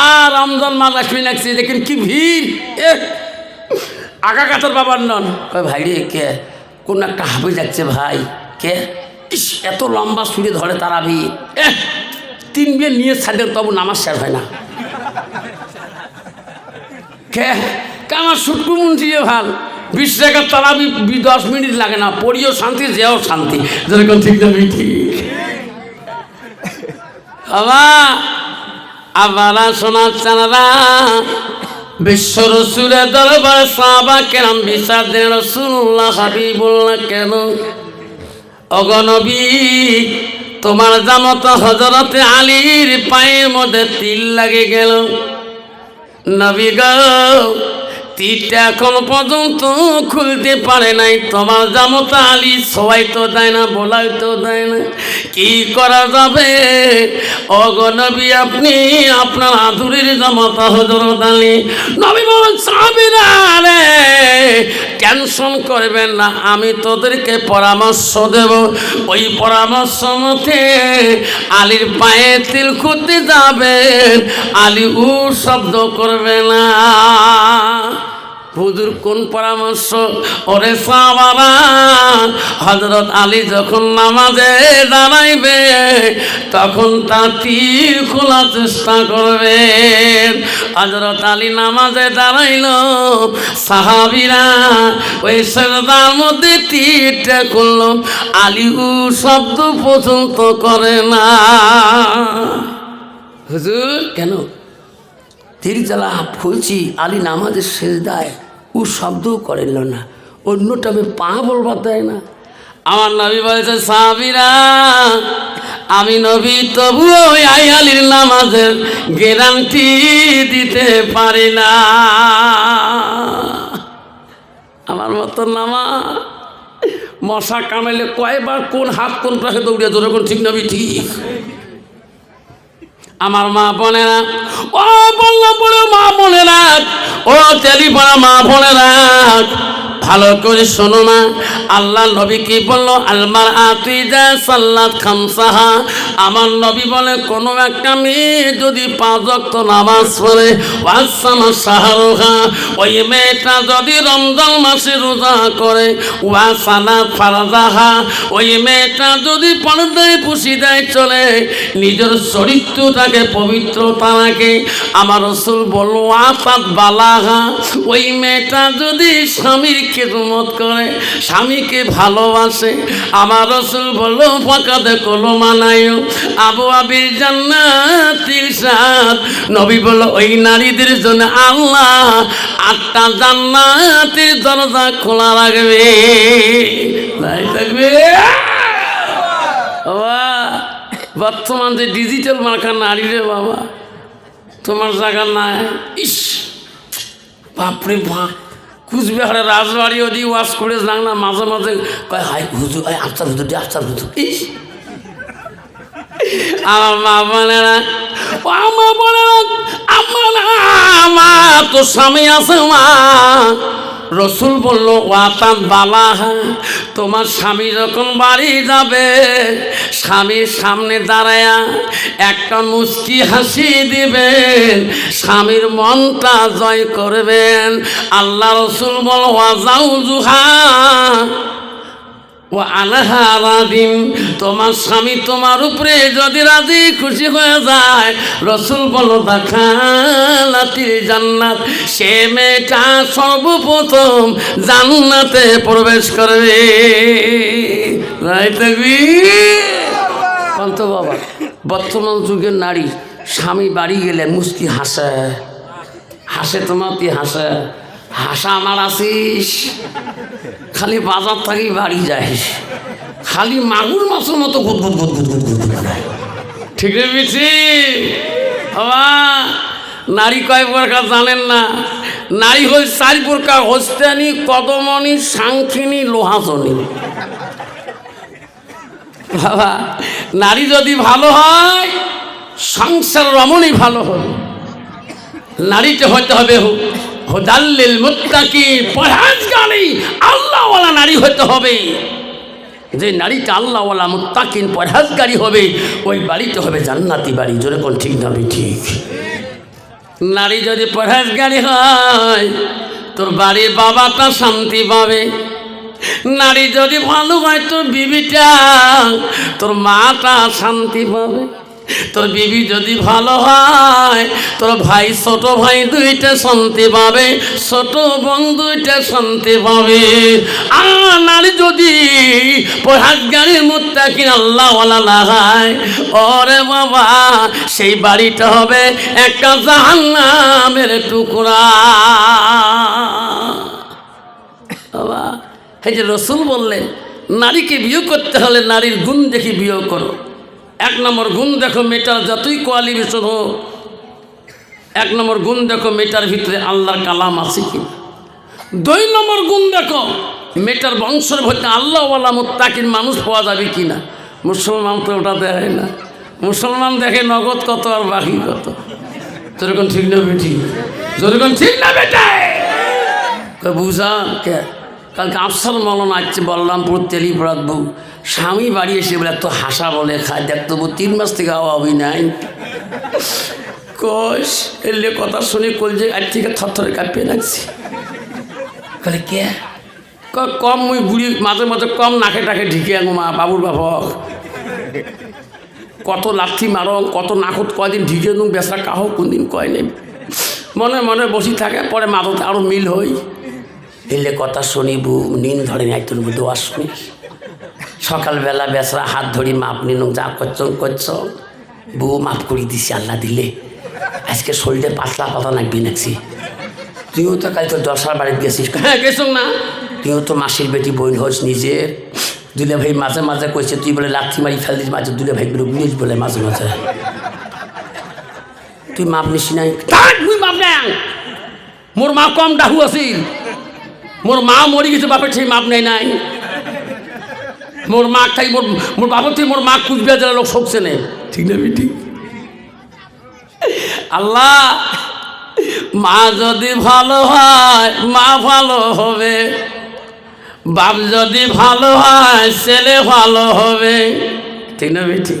আর রমজান মাস আসবি লাগছে দেখেন কি ভিড়। এ, আগা কাতার বাবার নন। ভাই রে, কে? কোন একটা হাবি যাচ্ছে ভাই, কে? ইস, এত লম্বা সুরে ধরে তারাবি এ, তিন বিয়ে নিয়ে ছাড়লে তবু নামাজ শেষ হয় না। কে? আমার সুটকু মুন্সি ভালো? বিশ টাকার তারাবি দশ মিনিট লাগে না, পড়িও শান্তি, যেও শান্তি। যেরকম ঠিক না ঠিক। বাবা আবার সোনা চানারা, বিশ্ব রসুলের দরবার সাবা কেরাম বিচার দেন রসুল্লাহ হাবিবুল্লাহ কেন? অগনবী তোমার জামত হজরতে আলীর পায়ের মধ্যে তিল লাগে গেল। নবী গো তীরটা এখন পর্যন্ত খুলতে পারে নাই। তোমার জামতা আলী সবাই তো দেয় না, বলাই তো দেয় না। কি করা যাবে? অগনবী আপনি আপনার আধুরির জামাতা হজরত আলী। নবী সাবিরা রে, টেনশন করবেন না, আমি তোদেরকে পরামর্শ দেব। ওই পরামর্শ মতে আলীর পায়ে তিল খুঁজতে যাবেন। আলী উ শব্দ করবে না। হুজুর কোন পরামর্শ? ওরে সাবারা হজরত আলী যখন নামাজে দাঁড়াইবে, তখন তা তীর খোলার চেষ্টা করবেন। হজরত আলী নামাজে দাঁড়াইল, সাহাবিরা ওই সেরদার মধ্যে তীরটা খুলল। আলী উ শব্দ পর্যন্ত করে না। হুজুর, কেন? তিরজালা ফুলছি, আলী নামাজের শেষ দেয় ও শব্দও করিল না। অন্য টাবে পা বলবার দেয় না। আমার নবী বলেছে সাহাবিরা, আমি নবী, তবুও ওই আই আলীর নামাজের গ্যারান্টি দিতে পারি না। আমার মতো নামা মশা কামাইলে কয়বার কোন হাত কোন পাশে দৌড়িয়ে ধরে কোন ঠিক নবী, ঠিক। আমার মা বোনেরা ও বললাম বলে মা বোনেরা ও তেলিপাড়া মা বোনেরা। ভালো করে শোনো না আল্লাহ নবী কি বলল? আলমার আতিজা সাল্লাত খামসাহা। আমার নবী বলে, কোনো একটা মেয়ে যদি পাঁচ নামাজ পড়ে ওয়াসানা সাহারোহা ওই মেয়েটা যদি রমজান মাসে রোজা করে, ওয়াসানা ফারাজাহা। ওই মেয়েটা যদি পর্দায় পুষি দেয় চলে, নিজের চরিত্রটাকে পবিত্রতা রাখে। আমার রসুল বলল আপাত বালাহা। ওই মেয়েটা যদি স্বামীর খেদমত করে, স্বামীকে ভালোবাসে। আমার রসুল বলল ফাঁকাতে কলো মানায়ও আবু আবির জান্নাতির সাথ নবী বলল, ওই নারীদের জন্য আল্লাহ আটটা জান্নাতের দরজা খোলা রাখবে। তাই থাকবে? বর্তমান যে ডিজিটাল মার্কা নারী রে বাবা, তোমার জায়গা নাই। ইস, বাপরে বাপ। কুচবিহারে রাজবাড়ি ওদি ওয়াশ করে যাং না, মাঝে মাঝে কয় হাই হুজুর হাই আফতার হুজুর আফতার হুজুর। ইস। আমার মা বোনেরা ও আমার বোনেরা আমার আমার তো স্বামী আছে মা। রসুল বলল ওয়াতান বালাহা, তোমার স্বামী যখন বাড়ি যাবে, স্বামীর সামনে দাঁড়ায়া একটা মুস্কি হাসি দিবেন স্বামীর মনটা জয় করবেন। আল্লাহ রসুল বল ওয়াজাউ জুহা ও আলাহা রাদিন তোমার স্বামী তোমার উপরে যদি রাজি খুশি হয়ে যায়, রসুল বলো দেখালাতির জান্নাত, সে মেয়েটা সর্বপ্রথম জান্নাতে প্রবেশ করবে। থাকবি? বাবা, বর্তমান যুগের নারী, স্বামী বাড়ি গেলে মুস্কি হাসে। হাসে তোমার তুই হাসে। হাসা আমার আসিস। খালি বাজার থাকি বাড়ি যাইস। খালি মাগুর মাছের মতো গুদ গুদ গুদ গুদ গুদ গুদ গুদ ঠিক রে বিছি বাবা, নারী কয় প্রকার জানেন না? নারী হল চারি প্রকার, হস্তানি, কদমনি, সাংখিনী, লোহাজনী। বাবা, নারী যদি ভালো হয়, সংসার রমণী ভালো হবে। নারীতে হতে হবে হো- হোদাল্লিল মুত্তাকি পরহেজগারি আল্লাহওয়ালা নারী হতে হবে। যে নারীটা আল্লাহওয়ালা মুত্তাকিন, পরহেজগারি হবে, ওই বাড়িতে হবে জান্নাতি বাড়ি। জোরে কোন ঠিক না ঠিক নারী যদি পরহেজগারি হয়, তোর বাড়ির বাবাটা শান্তি পাবে। নারী যদি ভালো হয়, তোর বিবিটা, তোর মাটা শান্তি পাবে। তোর বিবি যদি ভালো হয়, তোর ভাই ছোট ভাই দুইটা শান্তি পাবে, ছোট বোন দুইটা শান্তি পাবে। আর নারী যদি গাড়ির মুত্তা কিনা আল্লাহওয়ালা লাগায়, ওরে বাবা, সেই বাড়িটা হবে একটা জাহান্নামের টুকরা। বাবা, এই যে রসুল বললেন, নারীকে বিয়ে করতে হলে নারীর গুণ দেখি বিয়ে করো। এক নম্বর গুণ দেখো মেয়েটার যতই কোয়ালিফিকেশন হোক এক নম্বর গুণ দেখো মেয়েটার ভিতরে আল্লাহর কালাম আছে কি দুই নম্বর গুণ দেখো মেয়েটার বংশের ভেতরে আল্লাহওয়ালা মুত্তাকির মানুষ পাওয়া যাবে কি না? মুসলমান তো ওটা দেখে না। মুসলমান দেখে নগদ কত আর বাকি কত? যেরকম ঠিক না বেটি যেরকম ঠিক না বেটায় কই বুঝা কে? কালকে আফসার মলন আসছে বলরামপুর বউ, স্বামী বাড়ি এসে বলে, এত হাসা বলে খায় দেখতো বউ তিন মাস থেকে আওয়াবি নাই। কোষ এলে কথা শুনে কলজে আজ থেকে থরথরে কাঁপিয়ে লাগছে কলে, কে? কম মুই বুড়ি, মাঝে মাঝে কম নাকে টাকে ঢিকে আঙো, মা, বাবুর বাপক। কত লাথি মারো, কত নাকত কয়দিন ঢিকে দিন বেসা কাহ কোনদিন কয় নেই। মনে মনে বসি থাকে, পরে মাদতে আরও মিল হই। এলে কথা শুনি বু নিন ধরে নাই তোর দোয়া শুনি। সকালবেলা বেসরা হাত ধরি মাপ নিন যা করছ করছ। বউ মাফ করি দিছি আল্লাহ দিলে। আজকে শরীরে পাতলা পাতা নাকবি নাকছি। তুইও তো কাল তো দশার বাড়িতে গেছিস। হ্যাঁ গেছ না তুইও তো মাসির বেটি বোন হোস নিজের দুলে ভাই মাঝে মাঝে কইছে তুই বলে লাঠি মারি ফেল দিস মাঝে দুলে ভাই গুলো বুঝিস বলে মাঝে মাঝে। তুই মাপ নিস নাই। থাক, তুই মাপ নাই মোর মা কম ডাহু আছিল। মোর মা মরি গেছে বাপের সেই মাপ নেই নাই। মোর মা খাই মোর মোর বাপের থেকে মোর মা কুচবিহার জেলার লোক শোকছে নেই ঠিক না ঠিক আল্লাহ মা যদি ভালো হয় মা ভালো হবে। বাপ যদি ভালো হয় ছেলে ভালো হবে। ঠিক না ঠিক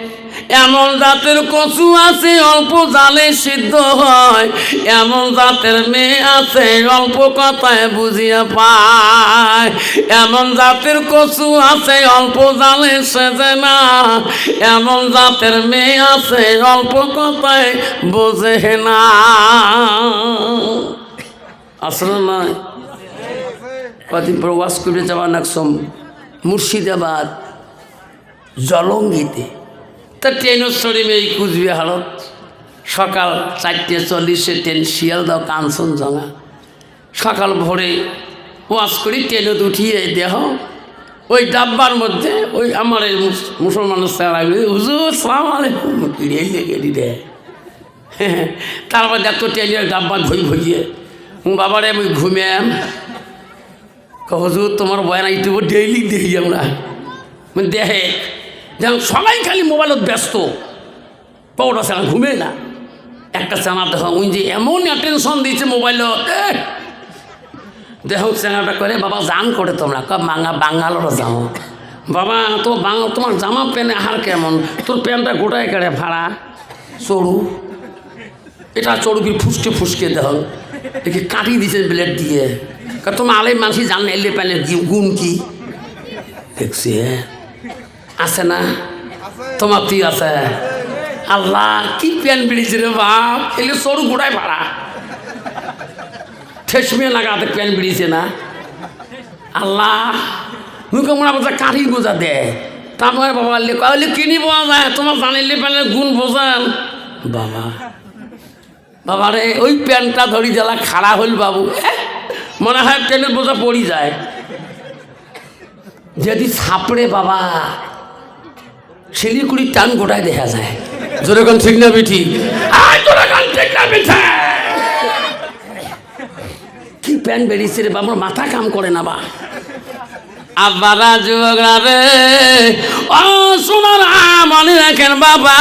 এমন জাতের কচু আছে, অল্প জালে সিদ্ধ হয়। এমন জাতের মেয়ে আছে, অল্প কথায় বুঝিয়ে পায়। এমন জাতের কচু আছে, অল্প জালে সেজে না। এমন জাতের মেয়ে আছে, অল্প কথায় বোঝে না। আসলে নয় কদিন পর ওয়াশ করে যাওয়া নাকসম মুর্শিদাবাদ, জলঙ্গিতে। তা ট্রেনের শরীরে এই কুচবিহারত সকাল চারটে চল্লিশে ট্রেন শিয়ালদাও কাঞ্চনজঙ্ঘা। সকাল ভোরে ওয়াশ করি, ট্রেনত উঠিয়ে দেহ, ওই ডাব্বার মধ্যে ওই আমার এই মুস- মুসলমানের স্যার হুজুর সালাম আলাইকুম রে। তারপর দেখতো ট্রেনের ভই ভইয়ে বাবারে, আমি ঘুমিয়াম হুজুর, তোমার বয়ানা ইউটিউবে ডেইলি দেখি আমরা। মানে যেমন সবাই খালি মোবাইলত ব্যস্ত। পৌরা সেনা ঘুমে না। একটা চেনা দেখ উনি যে এমন অ্যাটেনশন দিয়েছে মোবাইলত, এহ! দেহ চেনাটা করে বাবা জান করে তোমরা। কব বাঙা বাঙালোর যাও বাবা, তো বাংলা তোমার জামা প্যান্ট আহার কেমন? তোর প্যান্টটা গোটায় কেড়ে ভাড়া। চড়ু। এটা চড়ুকি ফুসকে ফুসকে দেহ দেখি কাটি দিছে ব্লেড দিয়ে। তোমার আলে মানুষ জান, এলে প্যানে গুণ কি? দেখছি হ্যাঁ। আছে না? তোমার তুই আছে? আল্লাহ, কি প্যান বেড়েছে রে বাপ? এলে সরু গোড়ায় ভাড়া। ঠেসমে লাগাতে প্যান বেরিয়েছে না? আল্লাহ, মুখে মনে বোঝা কাঠি বোঝা দে। তারপরে বাবা লে কলে কিনি পাওয়া যায় তোমার জানিলে প্যানের গুণ বোঝান। বাবা বাবা রে, ওই প্যান্টটা ধরি জ্বালা, খাড়া হইল বাবু। মনে হয় ট্রেনের বোঝা পড়ি যায়। যদি ছাপড়ে বাবা শিলিগুড়ির টান গোটায় দেখা যায়। যেরকম ঠিক না বিঠি? কি প্যান বেরিয়েছে রে বাবার মাথা কাম করে না বা। আব্বারা যুবকরা রে রাখেন বাবা?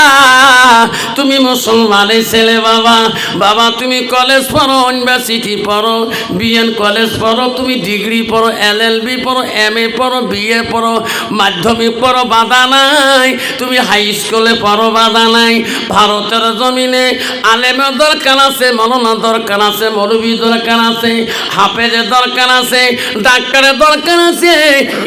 তুমি মুসলমানের ছেলে বাবা। বাবা, তুমি কলেজ পড়ো ইউনিভার্সিটি পড়ো বিএন কলেজ পড়ো, তুমি ডিগ্রি পড়ো এল এল বি পড়ো এম এ পড়ো বিএ পড়ো, মাধ্যমিক পড়ো, বাধা নাই। তুমি হাই স্কুলে পড়ো, বাধা নাই। ভারতের জমিনে আলেমের দরকার আছে মলনা দরকার আছে মৌলবী দরকার আছে, হাফেজের দরকার আছে, ডাক্তারের দরকার আছে,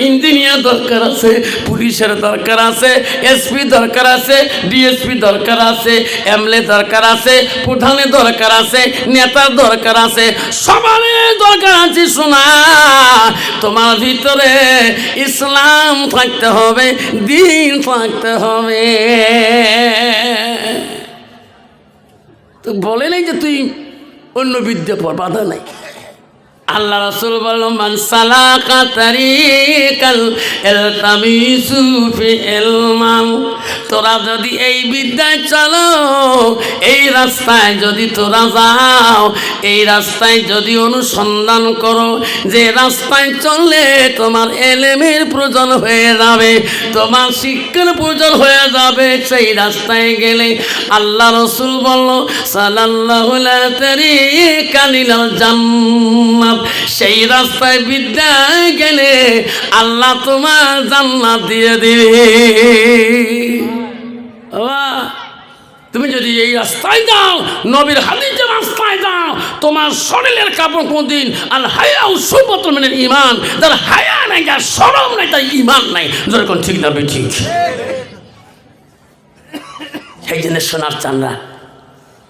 ইঞ্জিনিয়ার দরকার আছে, পুলিশের দরকার আছে এসপি দরকার আছে ডিএসপি দরকার আছে এমএলএ দরকার আছে, প্রধানের দরকার আছে, নেতার দরকার আছে, সবারই দরকার আছে শোনা তোমার ভিতরে ইসলাম থাকতে হবে, দিন থাকতে হবে। তো বলে নাই যে তুই অন্য বিদ্যা পর বাধা নাই। আল্লাহ রাসূল বলল, মান সালাকা তারিকাল ইলতামিসু ফি ইলমান তোরা যদি এই বিদ্যায় চলো, এই রাস্তায় যদি তোরা যাও, এই রাস্তায় যদি অনুসন্ধান করো, যে রাস্তায় চললে তোমার এলেমের প্রয়োজন হয়ে যাবে, তোমার শিক্ষার প্রয়োজন হয়ে যাবে, সেই রাস্তায় গেলে আল্লাহ রসুল বলল তারিকালিল জান্নাত। সেই রাস্তায় বিদ্যা গেলে আল্লাহ তোমার জান্নাত দিয়ে দিবে। তুমি যদি এই রাস্তায় যাও, নবীর হাদিসের রাস্তায় যাও, তোমার শরীরের কাপড় কোনদিন আর হায়া সুপত্র মানে ইমান যার হায়া নাই, যার সরম নাই, তার ইমান নাই, যেরকম ঠিক না, ঠিক। সেই জন্য শোনার চান